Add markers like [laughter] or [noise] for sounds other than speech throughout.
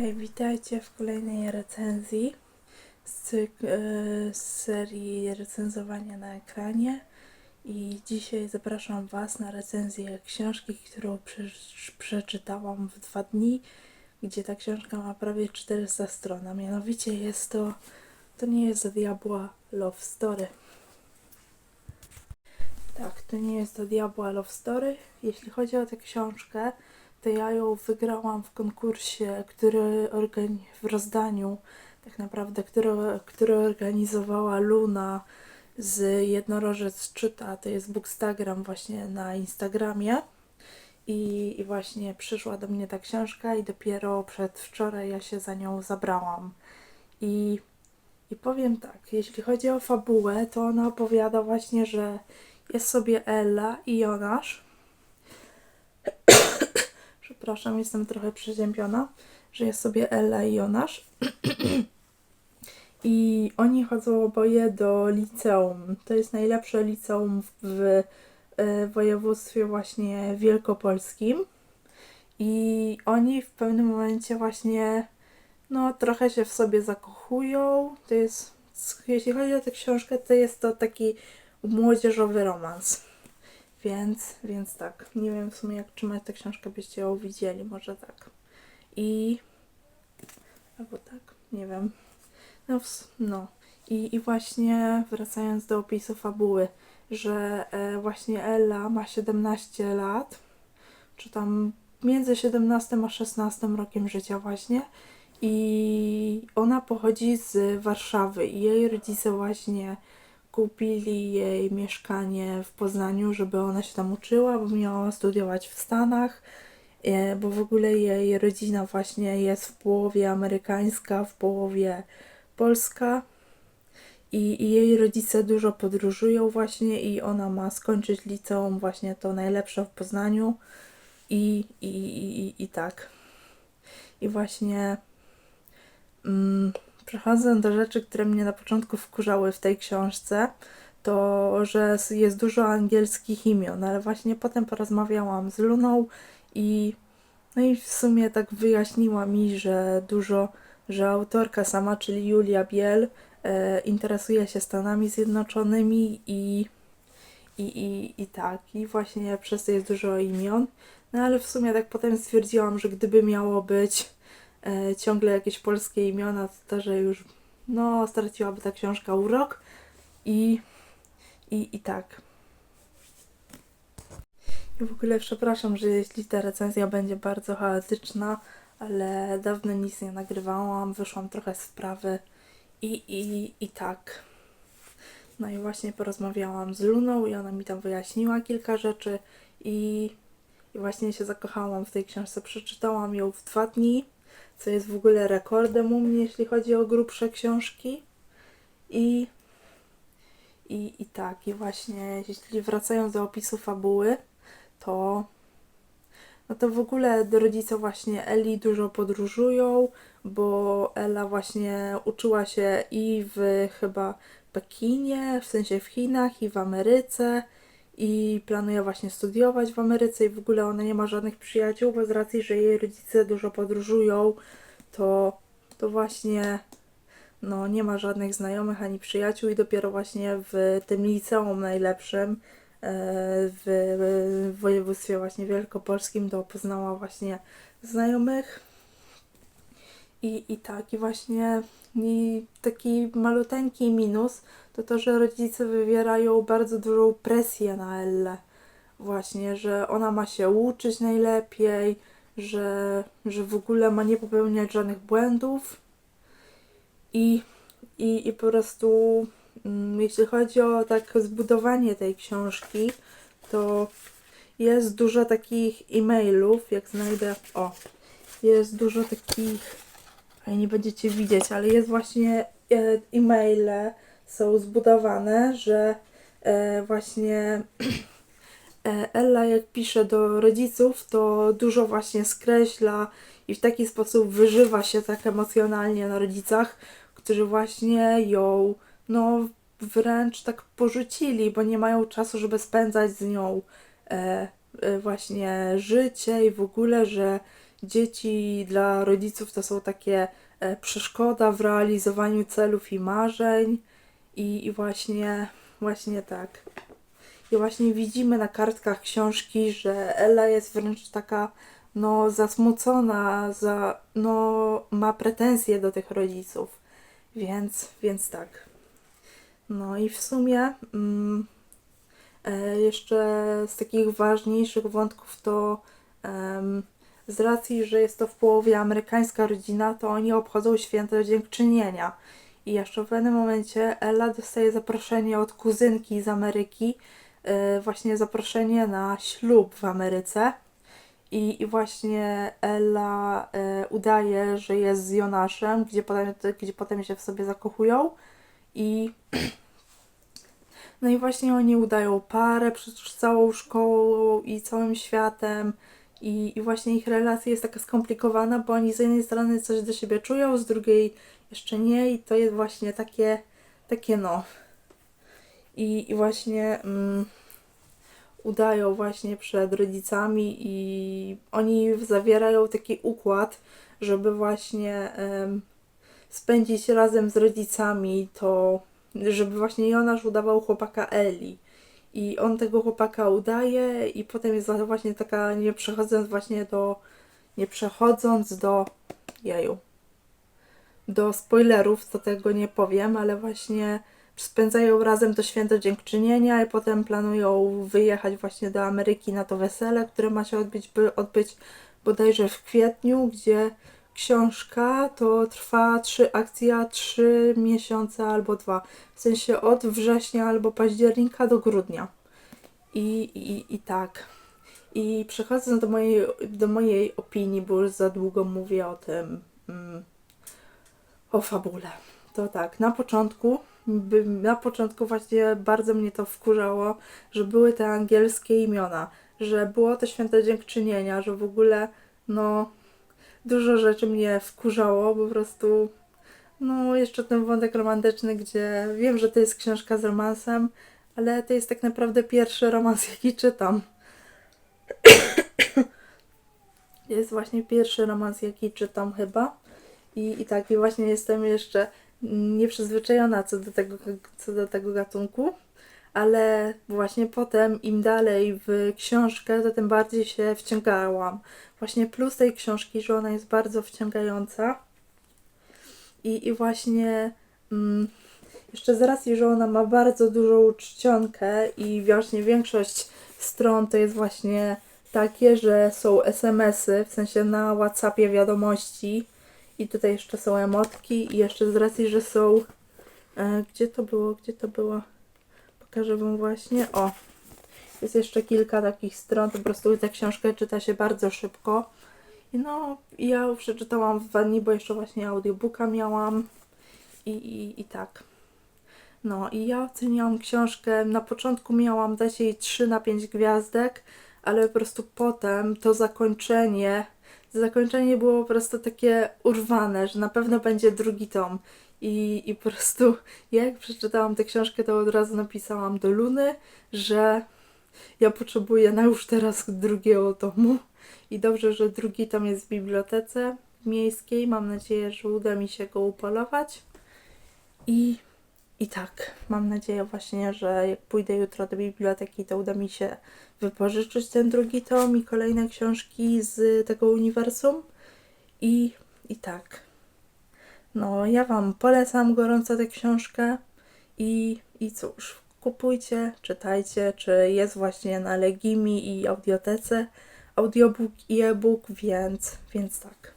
Hej, witajcie w kolejnej recenzji z, e, z serii recenzowania na ekranie. I dzisiaj zapraszam Was na recenzję książki, którą prze- przeczytałam w dwa dni, gdzie ta książka ma prawie 400 stron. A mianowicie jest to, to nie jest za diabła Love Story. Tak, to nie jest do diabła Love Story. Jeśli chodzi o tę książkę, to ja ją wygrałam w konkursie, który w rozdaniu tak naprawdę, który organizowała Luna z Jednorożec Czyta, to jest Bookstagram właśnie na Instagramie. I, I właśnie przyszła do mnie ta książka i dopiero przedwczoraj ja się za nią zabrałam. I, I powiem tak, jeśli chodzi o fabułę, to ona opowiada właśnie, że jest sobie Ella i Jonasz, przepraszam, jestem trochę przeziębiona, że jest sobie Ella i Jonasz. [clears throat] I oni chodzą oboje do liceum. To jest najlepsze liceum w e, województwie właśnie wielkopolskim. I oni w pewnym momencie właśnie no trochę się w sobie zakochują. To jest, jeśli chodzi o tę książkę, to jest to taki młodzieżowy romans. Więc, więc tak, nie wiem w sumie jak trzymać tę książkę, byście ją widzieli, może tak. I... Albo tak, nie wiem. No, no. I, I właśnie wracając do opisu fabuły, że e, właśnie Ella ma 17 lat, czy tam między 17 a 16 rokiem życia właśnie i ona pochodzi z Warszawy i jej rodzice właśnie kupili jej mieszkanie w Poznaniu, żeby ona się tam uczyła, bo miała studiować w Stanach, e, bo w ogóle jej rodzina właśnie jest w połowie amerykańska, w połowie polska i, i jej rodzice dużo podróżują właśnie i ona ma skończyć liceum właśnie to najlepsze w Poznaniu i, i, i, i, i tak. I właśnie mm, przechodzę do rzeczy, które mnie na początku wkurzały w tej książce, to, że jest dużo angielskich imion, ale właśnie potem porozmawiałam z Luną i no i w sumie tak wyjaśniła mi, że dużo, że autorka sama, czyli Julia Biel, e, interesuje się Stanami Zjednoczonymi i, i, i, i tak, i właśnie przez to jest dużo imion. No ale w sumie tak potem stwierdziłam, że gdyby miało być e, ciągle jakieś polskie imiona, to, to że już no straciłaby ta książka urok i, i, i tak. I w ogóle przepraszam, że jeśli ta recenzja będzie bardzo chaotyczna, ale dawno nic nie nagrywałam, wyszłam trochę z sprawy i, i, i tak. No i właśnie porozmawiałam z Luną i ona mi tam wyjaśniła kilka rzeczy i, i właśnie się zakochałam w tej książce. Przeczytałam ją w dwa dni, co jest w ogóle rekordem u mnie, jeśli chodzi o grubsze książki. I, i, i tak, i właśnie jeśli wracając do opisu fabuły, to no to w ogóle rodzice właśnie Eli dużo podróżują, bo Ela właśnie uczyła się i w chyba Pekinie, w sensie w Chinach i w Ameryce i planuje właśnie studiować w Ameryce i w ogóle ona nie ma żadnych przyjaciół, bo z racji, że jej rodzice dużo podróżują, to, to właśnie no nie ma żadnych znajomych ani przyjaciół i dopiero właśnie w tym liceum najlepszym e, w, województwie właśnie wielkopolskim to poznała właśnie znajomych i, i tak i właśnie i taki maluteńki minus to to, że rodzice wywierają bardzo dużą presję na Ellę właśnie, że ona ma się uczyć najlepiej, że, że w ogóle ma nie popełniać żadnych błędów. I, i, i po prostu mm, jeśli chodzi o tak zbudowanie tej książki, to jest dużo takich e-mailów, jak znajdę, o, jest dużo takich, a nie będziecie widzieć, ale jest właśnie e, e-maile są zbudowane, że e, właśnie e, Ella jak pisze do rodziców, to dużo właśnie skreśla i w taki sposób wyżywa się tak emocjonalnie na rodzicach, którzy właśnie ją no wręcz tak porzucili, bo nie mają czasu, żeby spędzać z nią e, e, właśnie życie i w ogóle, że dzieci dla rodziców to są takie e, przeszkoda w realizowaniu celów i marzeń i, i właśnie, właśnie tak. I właśnie widzimy na kartkach książki, że Ella jest wręcz taka no zasmucona, za, no ma pretensje do tych rodziców. Więc, więc tak. No i w sumie mm, e, jeszcze z takich ważniejszych wątków to z racji, że jest to w połowie amerykańska rodzina, to oni obchodzą święto dziękczynienia. I jeszcze w pewnym momencie Ella dostaje zaproszenie od kuzynki z Ameryki, e, właśnie zaproszenie na ślub w Ameryce. I, właśnie Ella e, udaje, że jest z Jonaszem, gdzie potem, gdzie potem się w sobie zakochują. I [clears throat] no i właśnie oni udają parę przed całą szkołą i całym światem. I, I właśnie ich relacja jest taka skomplikowana, bo oni z jednej strony coś do siebie czują, z drugiej jeszcze nie. I to jest właśnie takie, takie no. I, i właśnie mm, udają właśnie przed rodzicami i oni zawierają taki układ, żeby właśnie spędzić razem z rodzicami to, żeby właśnie Jonasz udawał chłopaka Eli. I on tego chłopaka udaje i potem jest właśnie taka, nie przechodząc właśnie do, nie przechodząc do, jeju, do spoilerów, to tego nie powiem, ale właśnie spędzają razem to święto dziękczynienia i potem planują wyjechać właśnie do Ameryki na to wesele, które ma się odbyć, by odbyć bodajże w kwietniu, gdzie książka to trwa trzy akcja, trzy miesiące albo dwa. W sensie od września albo października do grudnia. I, i, i tak. I przechodząc do mojej, do mojej opinii, bo już za długo mówię o tym, mm, o fabule. To tak, na początku, na początku właśnie bardzo mnie to wkurzało, że były te angielskie imiona, że było to święto dziękczynienia, że w ogóle, no, dużo rzeczy mnie wkurzało, po prostu, no, jeszcze ten wątek romantyczny, gdzie wiem, że to jest książka z romansem, ale to jest tak naprawdę pierwszy romans, [laughs] jaki czytam. [coughs] jest właśnie pierwszy romans, jaki czytam chyba. I, I tak, i właśnie jestem jeszcze nieprzyzwyczajona co do tego, co do tego gatunku, ale właśnie potem im dalej w książkę, to tym bardziej się wciągałam. Właśnie plus tej książki, że ona jest bardzo wciągająca i, i właśnie mm, jeszcze z racji, że ona ma bardzo dużą czcionkę i właśnie większość stron to jest właśnie takie, że są SMS-y, w sensie na Whatsappie wiadomości, i tutaj jeszcze są emotki i jeszcze z racji, że są... E, gdzie to było? Gdzie to było? Pokażę Wam właśnie. O! Jest jeszcze kilka takich stron. Po prostu tę książkę czyta się bardzo szybko. I no, ja przeczytałam w dwa dni, bo jeszcze właśnie audiobooka miałam. I, i, i tak. No i ja oceniłam książkę. Na początku miałam dać jej 3 na 5 gwiazdek, ale po prostu potem to zakończenie zakończenie było po prostu takie urwane, że na pewno będzie drugi tom. I, I po prostu jak przeczytałam tę książkę, to od razu napisałam do Luny, że ja potrzebuję na już teraz drugiego tomu. I dobrze, że drugi tom jest w bibliotece miejskiej. Mam nadzieję, że uda mi się go upolować. I, I tak, mam nadzieję właśnie, że jak pójdę jutro do biblioteki, to uda mi się wypożyczyć ten drugi tom i kolejne książki z tego uniwersum. I, i tak. No, ja Wam polecam gorąco tę książkę i, i cóż, kupujcie, czytajcie, czy jest właśnie na Legimi i Audiotece audiobook i e-book, więc, więc tak.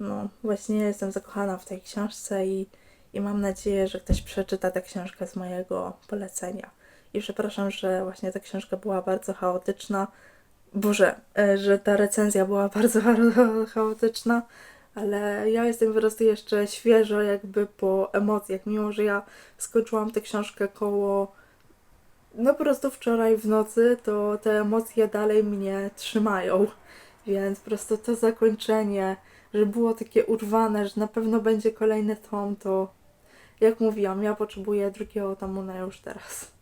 No, właśnie jestem zakochana w tej książce i, i mam nadzieję, że ktoś przeczyta tę książkę z mojego polecenia. I przepraszam, że właśnie ta książka była bardzo chaotyczna. Boże, e, że ta recenzja była [laughs] bardzo chaotyczna, ale ja jestem po prostu jeszcze świeżo jakby po emocjach, mimo że ja skończyłam tę książkę koło no po prostu wczoraj w nocy, to te emocje dalej mnie trzymają. Więc po prostu to zakończenie, że było takie urwane, że na pewno będzie kolejny tom, to jak mówiłam, ja potrzebuję drugiego tomu na już teraz.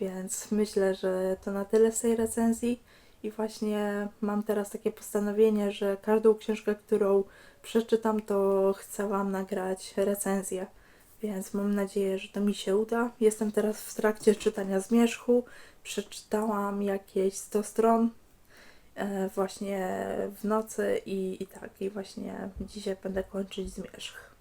Więc myślę, że to na tyle z tej recenzji I właśnie mam teraz takie postanowienie, że każdą książkę, którą przeczytam, to chcę Wam nagrać recenzję. Więc mam nadzieję, że to mi się uda. Jestem teraz w trakcie czytania Zmierzchu. Przeczytałam jakieś 100 stron e, właśnie w nocy i, i tak. I właśnie dzisiaj będę kończyć Zmierzch.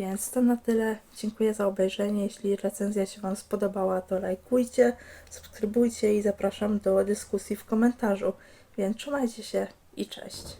Więc to na tyle. Dziękuję za obejrzenie. Jeśli recenzja się Wam spodobała, to lajkujcie, subskrybujcie i zapraszam do dyskusji w komentarzu. Więc trzymajcie się i cześć.